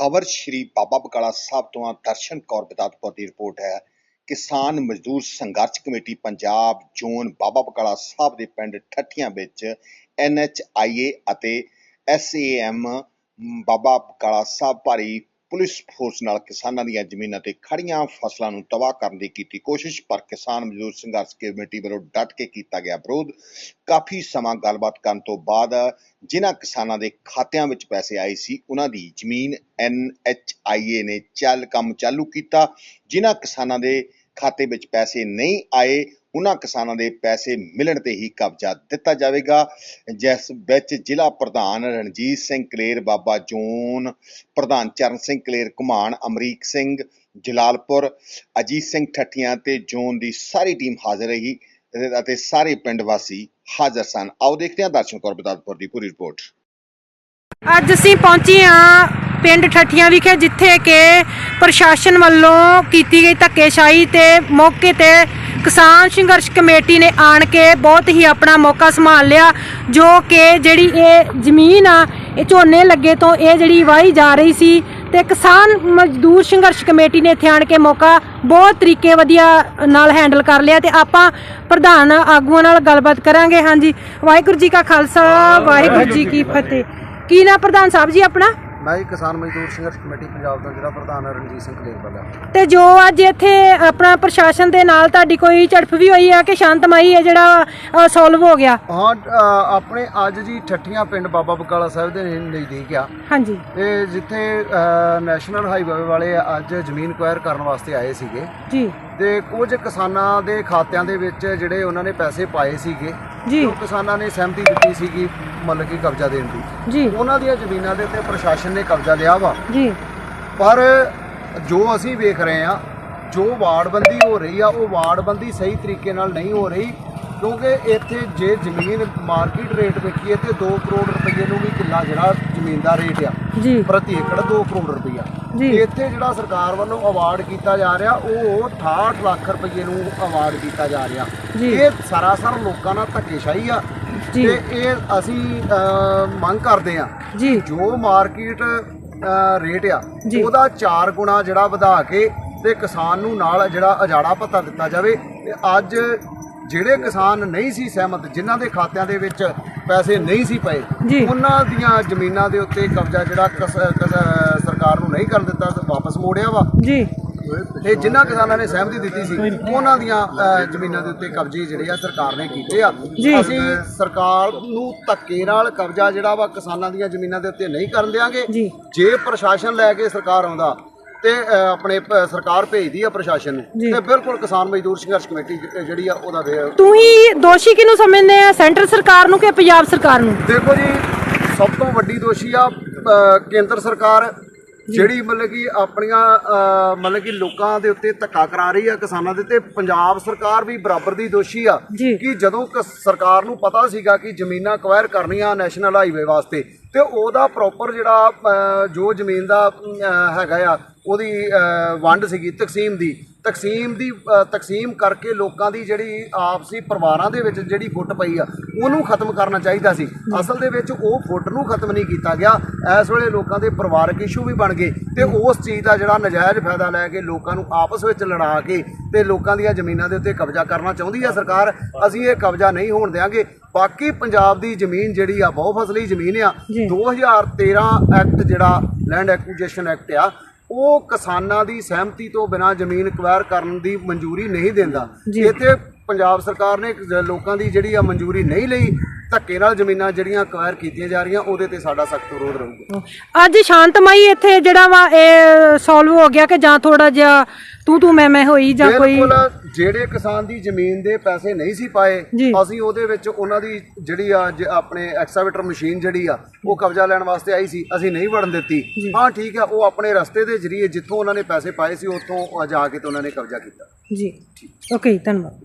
ਖਬਰ ਸ਼੍ਰੀ ਬਾਬਾ ਬਕਾਲਾ ਸਾਹਿਬ ਤੋਂ ਆ ਦਰਸ਼ਨ ਕੌਰ ਬਦਾਤਪੁਰ ਦੀ ਰਿਪੋਰਟ ਹੈ। ਕਿਸਾਨ ਮਜ਼ਦੂਰ ਸੰਘਰਸ਼ ਕਮੇਟੀ ਪੰਜਾਬ, ਜ਼ੋਨ, ਬਾਬਾ ਬਕਾਲਾ ਸਾਹਿਬ ਦੇ ਪਿੰਡ ਠੱਠੀਆਂ ਵਿੱਚ ਐਨਐਚਆਈਏ ਅਤੇ ਐਸਏਐਮ ਬਾਬਾ ਬਕਾਲਾ ਸਾਹਿਬ ਭਾਰੀ ਪੁਲਿਸ ਫੋਰਸ ਨਾਲ ਕਿਸਾਨਾਂ ਦੀਆਂ ਜ਼ਮੀਨਾਂ ਤੇ ਖੜੀਆਂ ਫਸਲਾਂ ਨੂੰ ਤਬਾਹ ਕਰਨ ਦੀ ਕੀਤੀ ਕੋਸ਼ਿਸ਼, ਪਰ ਕਿਸਾਨ ਮਜ਼ਦੂਰ ਸੰਘਰਸ਼ ਕਮੇਟੀ ਵੱਲੋਂ ਡਟ ਕੇ ਕੀਤਾ ਗਿਆ ਵਿਰੋਧ। ਕਾਫੀ ਸਮਾਂ ਗੱਲਬਾਤ ਕਰਨ ਤੋਂ ਬਾਅਦ ਜਿਨ੍ਹਾਂ ਕਿਸਾਨਾਂ ਦੇ ਖਾਤਿਆਂ ਵਿੱਚ ਪੈਸੇ ਆਏ ਸੀ, ਉਹਨਾਂ ਦੀ ਜ਼ਮੀਨ ਐਨਐਚਆਈਏ ਨੇ ਚੱਲ ਕੰਮ ਚਾਲੂ ਕੀਤਾ, ਜਿਨ੍ਹਾਂ ਕਿਸਾਨਾਂ ਦੇ ਖਾਤੇ ਵਿੱਚ ਪੈਸੇ ਨਹੀਂ ਆਏ, ਉਹਨਾਂ ਕਿਸਾਨਾਂ ਦੇ ਪੈਸੇ ਮਿਲਣ ਤੇ ਹੀ ਕਬਜ਼ਾ ਦਿੱਤਾ ਜਾਵੇਗਾ। ਜਿਸ ਵਿੱਚ ਜ਼ਿਲ੍ਹਾ ਪ੍ਰਧਾਨ ਰਣਜੀਤ ਸਿੰਘ ਕਲੇਰ, ਬਾਬਾ ਜੋਨ, ਪ੍ਰਧਾਨ ਚਰਨ ਸਿੰਘ ਕਲੇਰ, ਘੁਮਾਣ ਅਮਰੀਕ ਸਿੰਘ, ਜਲਾਲਪੁਰ, ਅਜੀਤ ਸਿੰਘ ਠੱਠੀਆਂ ਤੇ ਜੋਨ ਦੀ ਸਾਰੀ ਟੀਮ ਹਾਜ਼ਰ ਰਹੀ ਅਤੇ ਸਾਰੇ ਪਿੰਡ ਵਾਸੀ ਹਾਜ਼ਰ ਸਨ। ਆਓ ਦੇਖਦੇ ਹਾਂ ਦਰਸ਼ਨ ਕੌਰ, ਬਦਾਦਪੁਰ ਦੀ ਪੂਰੀ ਰਿਪੋਰਟ। ਅੱਜ ਅਸੀਂ ਪਹੁੰਚੇ ਹਾਂ ਪਿੰਡ ਠੱਠੀਆਂ ਵਿਖੇ ਜਿੱਥੇ ਕਿ ਪ੍ਰਸ਼ਾਸਨ ਵੱਲੋਂ ਕੀਤੀ ਗਈ ਧੱਕੇਸ਼ਾਹੀ ਤੇ ਮੌਕੇ ਤੇ ਕਿਸਾਨ ਸੰਘਰਸ਼ ਕਮੇਟੀ ਨੇ ਆਣ ਕੇ ਬਹੁਤ ਹੀ ਆਪਣਾ ਮੌਕਾ ਸੰਭਾਲ ਲਿਆ ਜੋ ਕਿ ਜਿਹੜੀ ਇਹ ਜ਼ਮੀਨ ਆ ਇਹ ਝੋਨੇ ਲੱਗੇ ਤੋਂ ਇਹ ਜਿਹੜੀ ਵਾਹੀ ਜਾ ਰਹੀ ਸੀ ਤੇ ਕਿਸਾਨ ਮਜ਼ਦੂਰ ਸੰਘਰਸ਼ ਕਮੇਟੀ ਨੇ ਇੱਥੇ ਆਣ ਕੇ ਮੌਕਾ ਬਹੁਤ ਤਰੀਕੇ ਵਧੀਆ ਨਾਲ ਹੈਂਡਲ ਕਰ ਲਿਆ ਤੇ ਆਪਾਂ ਪ੍ਰਧਾਨ ਆਗੂਆਂ ਨਾਲ ਗੱਲਬਾਤ ਕਰਾਂਗੇ। ਹਾਂਜੀ ਵਾਹਿਗੁਰੂ ਜੀ ਕਾ ਖਾਲਸਾ ਵਾਹਿਗੁਰੂ ਜੀ ਕੀ ਫਤਿਹ। ਕੀ ਨਾ ਪ੍ਰਧਾਨ ਸਾਹਿਬ ਜੀ ਆਪਣਾ? ਮੈਂ ਜੀ ਕਿਸਾਨ ਮਜ਼ਦੂਰ ਸੰਘਰਸ਼ ਕਮੇਟੀ ਪੰਜਾਬ ਦਾ ਜ਼ਿਲ੍ਹਾ ਪ੍ਰਧਾਨ ਰਣਜੀਤ ਸਿੰਘ ਕਲੇਰ ਵਾਲਾ ਤੇ ਜੋ ਅੱਜ ਇੱਥੇ ਆਪਣਾ ਪ੍ਰਸ਼ਾਸਨ ਦੇ ਨਾਲ ਤੁਹਾਡੀ ਕੋਈ ਝੜਪ ਵੀ ਹੋਈ ਹੈ ਕਿ ਸ਼ਾਂਤਮਈ ਹੈ ਜਿਹੜਾ ਸੋਲਵ ਹੋ ਗਿਆ? ਹਾਂ ਅ, ਆਪਣੇ ਅੱਜ ਜੀ ਠੱਠੀਆਂ ਪਿੰਡ ਬਾਬਾ ਬਕਾਲਾ ਸਾਹਿਬ ਦੇ ਨਜ਼ਦੀਕ ਆ। ਹਾਂਜੀ। ਤੇ ਜਿੱਥੇ ਅ, ਨੈਸ਼ਨਲ ਹਾਈਵੇ ਵਾਲੇ ਅੱਜ ਜ਼ਮੀਨ ਕੁਆਇਰ ਕਰਨ ਵਾਸਤੇ ਆਏ ਸੀਗੇ। ਜੀ। ਤੇ ਕੁਝ ਕਿਸਾਨਾਂ ਦੇ ਖਾਤਿਆਂ ਦੇ ਵਿੱਚ ਜਿਹੜੇ ਉਹਨਾਂ ਨੇ ਪੈਸੇ ਪਾਏ ਸੀਗੇ। ਜੀ। ਉਹ ਕਿਸਾਨਾਂ ਨੇ ਸਹਿਮਤੀ ਦਿੱਤੀ ਸੀਗੀ ਮਤਲਬ ਕਿ ਕਬਜ਼ਾ ਦੇਣ ਦੀ। ਜੀ। ਉਹਨਾਂ ਦੀਆਂ ਜ਼ਮੀਨਾਂ ਦੇ ਉੱਤੇ ਪ੍ਰਸ਼ਾਸਨ ਨੇ ਕਬਜ਼ਾ ਲਿਆ ਵਾ। ਜੀ। ਪਰ ਜੋ ਅਸੀਂ ਵੇਖ ਰਹੇ ਆ ਜੋ ਵਾਰਡਬੰਦੀ ਹੋ ਰਹੀ ਆ ਉਹ ਵਾਰਡਬੰਦੀ ਸਹੀ ਤਰੀਕੇ ਨਾਲ ਨਹੀਂ ਹੋ ਰਹੀ। ਕਿਉਂਕਿ ਇੱਥੇ ਜੇ ਜ਼ਮੀਨ ਮਾਰਕੀਟ ਰੇਟ ਵੇਖੀਏ ਤੇ 2 ਕਰੋੜ ਰੁਪਏ ਨੂੰ ਵੀ ਕਿੱਲਾ ਜਿਹੜਾ ਜ਼ਮੀਨ ਦਾ ਰੇਟ ਆ ਜੀ ਪ੍ਰਤੀ ਏਕੜ 2 ਕਰੋੜ ਰੁਪਈਆ। ਇੱਥੇ ਜਿਹੜਾ ਸਰਕਾਰ ਵੱਲੋਂ ਅਵਾਰਡ ਕੀਤਾ ਜਾ ਰਿਹਾ ਉਹ 68 ਲੱਖ ਰੁਪਏ ਨੂੰ ਅਵਾਰਡ ਕੀਤਾ ਜਾ ਰਿਹਾ। ਇਹ ਸਰਾਸਰ ਲੋਕਾਂ ਨਾਲ ਧੱਕੇਸ਼ਾਹੀ ਆ। ਤੇ ਇਹ ਅਸੀਂ ਮੰਗ ਕਰਦੇ ਆ ਜੀ ਮਾਰਕੀਟ ਰੇਟ ਆ। ਉਹਦਾ 4 ਗੁਣਾ ਜਿਹੜਾ ਵਧਾ ਕੇ ਤੇ ਕਿਸਾਨ ਨੂੰ ਨਾਲ ਜਿਹੜਾ ਅਜਾੜਾ ਭੱਤਾ ਦਿੱਤਾ ਜਾਵੇ ਤੇ ਅੱਜ ਜਿਹੜੇ ਕਿਸਾਨ ਨਹੀਂ ਸੀ ਸਹਿਮਤ ਜਿਨ੍ਹਾਂ ਦੇ ਖਾਤਿਆਂ ਦੇ ਵਿੱਚ ਪੈਸੇ ਨਹੀਂ ਸੀ ਪਏ। ਉਹਨਾਂ ਦੀਆਂ ਜ਼ਮੀਨਾਂ ਦੇ ਉੱਤੇ ਕਬਜ਼ਾ ਜਿਹੜਾ ਸਰਕਾਰ ਨੂੰ ਨਹੀਂ ਕਰਨ ਦਿੱਤਾ ਤੇ ਵਾਪਸ ਮੋੜਿਆ ਵਾ ਜੀ ਤੇ ਜਿਨ੍ਹਾਂ ਕਿਸਾਨਾਂ ਨੇ ਸਹਿਮਤੀ ਦਿੱਤੀ ਸੀ ਉਹਨਾਂ ਦੀਆਂ ਜ਼ਮੀਨਾਂ ਦੇ ਉੱਤੇ ਕਬਜ਼ੇ ਜਿਹੜੇ ਆ ਸਰਕਾਰ ਨੇ ਕੀਤੇ ਆ। ਅਸੀਂ ਸਰਕਾਰ ਨੂੰ ਧੱਕੇ ਨਾਲ ਕਬਜ਼ਾ ਜਿਹੜਾ ਵਾ ਕਿਸਾਨਾਂ ਦੀਆਂ ਜ਼ਮੀਨਾਂ ਦੇ ਉੱਤੇ ਨਹੀਂ ਕਰਨ ਜੀ। ਜੇ ਪ੍ਰਸ਼ਾਸਨ ਲੈ ਕੇ ਸਰਕਾਰ ਆਉਂਦਾ ਤੇ ਆਪਣੇ ਸਰਕਾਰ ਭੇਜਦੀ ਆ ਪ੍ਰਸ਼ਾਸਨ ਨੂੰ। ਤੇ ਬਿਲਕੁਲ ਕਿਸਾਨ ਮਜ਼ਦੂਰ ਸੰਘਰਸ਼ ਕਮੇਟੀ ਜਿਹੜੀ ਆ ਉਹਦਾ ਵੇ- ਤੂੰ ਹੀ ਦੋਸ਼ੀ ਕਿਹਨੂੰ ਸਮਝਦੇ ਆ? ਸੈਂਟਰ ਸਰਕਾਰ ਨੂੰ ਕਿ ਪੰਜਾਬ ਸਰਕਾਰ ਨੂੰ? ਦੇਖੋ ਜੀ ਸਭ ਤੋਂ ਵੱਡੀ ਦੋਸ਼ੀ ਆ ਕੇਂਦਰ ਸਰਕਾਰ ਜਿਹੜੀ ਮਤਲਬ ਕਿ ਆਪਣੀਆਂ ਮਤਲਬ ਕਿ ਲੋਕਾਂ ਦੇ ਉੱਤੇ ਧੱਕਾ ਕਰਾ ਰਹੀ ਆ ਕਿਸਾਨਾਂ ਦੇ ਤੇ ਪੰਜਾਬ ਸਰਕਾਰ ਵੀ ਬਰਾਬਰ ਦੀ ਦੋਸ਼ੀ ਆ ਜੀ। ਕਿ ਜਦੋਂ ਕ- ਸਰਕਾਰ ਨੂੰ ਪਤਾ ਸੀਗਾ ਕਿ ਜ਼ਮੀਨਾਂ ਅਕਵਾਇਰ ਕਰਨੀਆਂ ਨੈਸ਼ਨਲ ਹਾਈਵੇ ਵਾਸਤੇ ਤੇ ਉਹਦਾ ਪ੍ਰੋਪਰ ਜਿਹੜਾ ਜੋ ਜ਼ਮੀਨ ਦਾ ਹੈਗਾ ਆ ਉਹਦੀ ਵੰਡ ਸੀਗੀ ਤਕਸੀਮ ਦੀ ਤਕਸੀਮ ਦੀ ਤਕਸੀਮ ਕਰਕੇ ਲੋਕਾਂ ਦੀ ਜਿਹੜੀ ਆਪਸੀ ਪਰਿਵਾਰਾਂ ਦੇ ਵਿੱਚ ਜਿਹੜੀ ਫੁੱਟ ਪਈ ਆ ਉਹਨੂੰ ਖਤਮ ਕਰਨਾ ਚਾਹੀਦਾ ਸੀ। ਅਸਲ ਦੇ ਵਿੱਚ ਉਹ ਫੁੱਟ ਨੂੰ ਖਤਮ ਨਹੀਂ ਕੀਤਾ ਗਿਆ। ਇਸ ਵੇਲੇ ਲੋਕਾਂ ਦੇ ਪਰਿਵਾਰਕ ਇਸ਼ੂ ਵੀ ਬਣ ਗਏ ਤੇ ਉਸ ਚੀਜ਼ ਦਾ ਜਿਹੜਾ ਨਜਾਇਜ਼ ਫਾਇਦਾ ਲੈ ਕੇ ਲੋਕਾਂ ਨੂੰ ਆਪਸ ਵਿੱਚ ਲੜਾ ਕੇ ਤੇ ਲੋਕਾਂ ਦੀਆਂ ਜ਼ਮੀਨਾਂ ਦੇ ਉੱਤੇ ਕਬਜ਼ਾ ਕਰਨਾ ਚਾਹੁੰਦੀ ਆ ਸਰਕਾਰ। ਅਸੀਂ ਇਹ ਕਬਜ਼ਾ ਨਹੀਂ ਹੋਣ ਦਿਆਂਗੇ। ਬਾਕੀ ਪੰਜਾਬ ਦੀ ਜ਼ਮੀਨ ਜਿਹੜੀ ਆ ਬਹੁ ਫਸਲੀ ਜ਼ਮੀਨ ਆ ਜੀ। 2013 ਐਕਟ ਜਿਹੜਾ ਲੈਂਡ ਐਕੁਜੀਸ਼ਨ ਐਕਟ ਆ ਉਹ ਕਿਸਾਨਾਂ ਦੀ ਸਹਿਮਤੀ ਤੋਂ ਬਿਨਾਂ ਜ਼ਮੀਨ ਅਕਵਾਇਰ ਕਰਨ ਦੀ ਮਨਜ਼ੂਰੀ ਨਹੀਂ ਦਿੰਦਾ। ਇੱਥੇ ਪੰਜਾਬ ਸਰਕਾਰ ਨੇ ਲੋਕਾਂ ਦੀ ਜਿਹੜੀ ਆ ਮਨਜ਼ੂਰੀ ਨਹੀਂ ਲਈ ਧੱਕੇ ਨਾਲ ਜ਼ਮੀਨਾਂ ਜਿਹੜੀਆਂ ਅਕਵਾਇਰ ਕੀਤੀਆਂ ਜਾ ਰਹੀਆਂ ਉਹਦੇ ਤੇ ਸਾਡਾ ਸਖਤ ਵਿਰੋਧ ਰਹੂਗਾ ਅੱਜ ਸ਼ਾਂਤਮਈ ਇੱਥੇ ਜਿਹੜਾ ਵਾ ਇਹ ਸੋਲਵ ਹੋ ਗਿਆ ਕਿ ਜਾਂ ਥੋੜਾ ਜਿਹਾ ਤੂੰ ਤੂੰ ਮੈਂ ਮੈਂ ਹੋਈ ਜਾਂ ਕੋਈ ਬਿਲਕੁਲ ਜਿਹੜੇ ਕਿਸਾਨ ਦੀ ਜ਼ਮੀਨ ਦੇ ਪੈਸੇ ਨਹੀਂ ਸੀ ਪਾਏ ਜੀ। ਅਸੀਂ ਉਹਦੇ ਵਿੱਚ ਉਹਨਾਂ ਦੀ ਜਿਹੜੀ ਆ ਜ- ਆਪਣੇ ਐਕਸਕਾਵੇਟਰ ਮਸ਼ੀਨ ਜਿਹੜੀ ਆ ਉਹ ਕਬਜ਼ਾ ਲੈਣ ਵਾਸਤੇ ਆਈ ਸੀ ਅਸੀਂ ਨਹੀਂ ਵੜਨ ਦਿੱਤੀ। ਹਾਂ ਠੀਕ ਆ ਉਹ ਆਪਣੇ ਰਸਤੇ ਦੇ ਜ਼ਰੀਏ ਜਿੱਥੋਂ ਉਹਨਾਂ ਨੇ ਪੈਸੇ ਪਾਏ ਸੀ ਉੱਥੋਂ ਜਾ ਕੇ ਤੇ ਉਹਨਾਂ ਨੇ ਕਬਜ਼ਾ ਕੀਤਾ। ਜੀ। ਓਕੇ ਧੰਨਵਾਦ।